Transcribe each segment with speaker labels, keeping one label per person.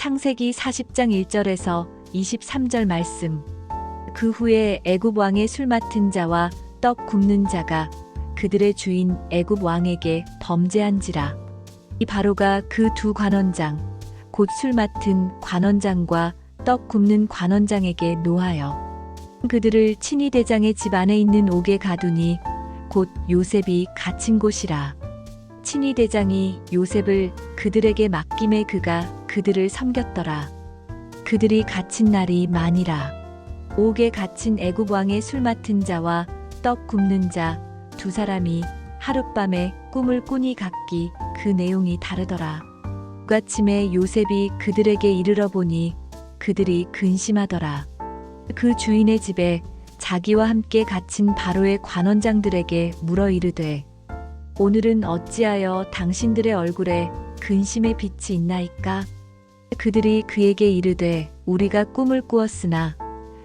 Speaker 1: 창세기 40장 1절에서 23절 말씀. 그 후에 애굽 왕의 술 맡은 자와 떡 굽는 자가 그들의 주인 애굽 왕에게 범죄한지라. 이 바로가 그 두 관원장 곧 술 맡은 관원장과 떡 굽는 관원장에게 노하여 그들을 친위 대장의 집 안에 있는 옥에 가두니 곧 요셉이 갇힌 곳이라. 친위 대장이 요셉을 그들에게 맡김에 그가 그들을 섬겼더라. 그들이 갇힌 날이 많이라. 옥에 갇힌 애굽 왕의 술 맡은 자와 떡 굽는 자 두 사람이 하룻밤에 꿈을 꾸니 각기 그 내용이 다르더라. 그 아침에 요셉이 그들에게 이르러 보니 그들이 근심하더라. 그 주인의 집에 자기와 함께 갇힌 바로의 관원장들에게 물어 이르되 오늘은 어찌하여 당신들의 얼굴에 근심의 빛이 있나이까? 그들이 그에게 이르되 우리가 꿈을 꾸었으나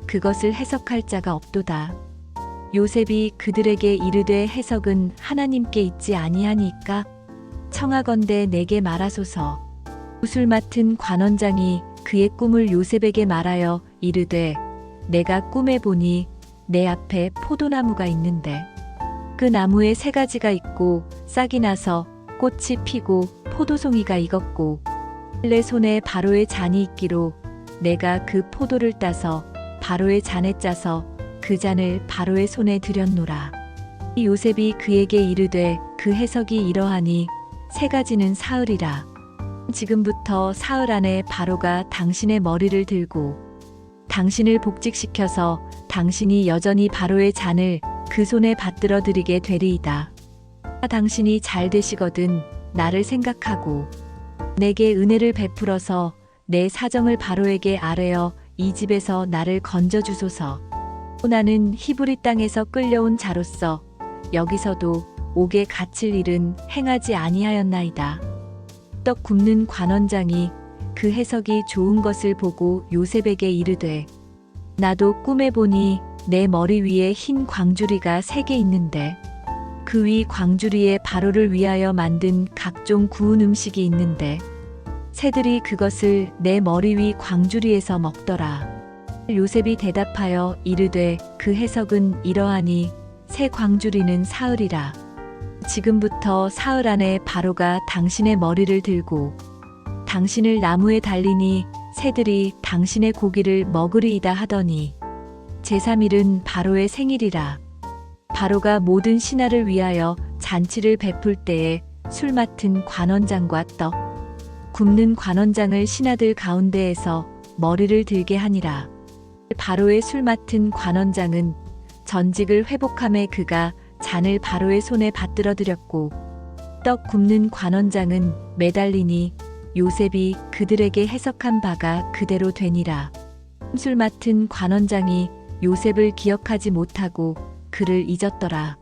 Speaker 1: 그것을 해석할 자가 없도다. 요셉이 그들에게 이르되 해석은 하나님께 있지 아니하니까 청하건대 내게 말하소서. 구슬 맡은 관원장이 그의 꿈을 요셉에게 말하여 이르되 내가 꿈에 보니 내 앞에 포도나무가 있는데 그 나무에 세 가지가 있고 싹이 나서 꽃이 피고 포도송이가 익었고 내 손에 바로의 잔이 있기로 내가 그 포도를 따서 바로의 잔에 짜서 그 잔을 바로의 손에 들였노라. 이 요셉이 그에게 이르되 그 해석이 이러하니 세 가지는 사흘이라. 지금부터 사흘 안에 바로가 당신의 머리를 들고 당신을 복직시켜서 당신이 여전히 바로의 잔을 그 손에 받들어 드리게 되리이다. 당신이 잘 되시거든 나를 생각하고 내게 은혜를 베풀어서 내 사정을 바로에게 아뢰어 이 집에서 나를 건져 주소서. 나는 히브리 땅에서 끌려온 자로서 여기서도 옥에 갇힐 일은 행하지 아니하였나이다. 떡 굽는 관원장이 그 해석이 좋은 것을 보고 요셉에게 이르되 나도 꿈에 보니 내 머리 위에 흰 광주리가 세 개 있는데 그 위 광주리에 바로를 위하여 만든 각종 구운 음식이 있는데 새들이 그것을 내 머리 위 광주리에서 먹더라. 요셉이 대답하여 이르되 그 해석은 이러하니 새 광주리는 사흘이라. 지금부터 사흘 안에 바로가 당신의 머리를 들고 당신을 나무에 달리니 새들이 당신의 고기를 먹으리이다 하더니 제3일은 바로의 생일이라. 바로가 모든 신하를 위하여 잔치를 베풀 때에 술 맡은 관원장과 떡 굽는 관원장을 신하들 가운데에서 머리를 들게 하니라. 바로의 술 맡은 관원장은 전직을 회복함에 그가 잔을 바로의 손에 받들어 드렸고 떡 굽는 관원장은 매달리니 요셉이 그들에게 해석한 바가 그대로 되니라. 술 맡은 관원장이 요셉을 기억하지 못하고 그를 잊었더라.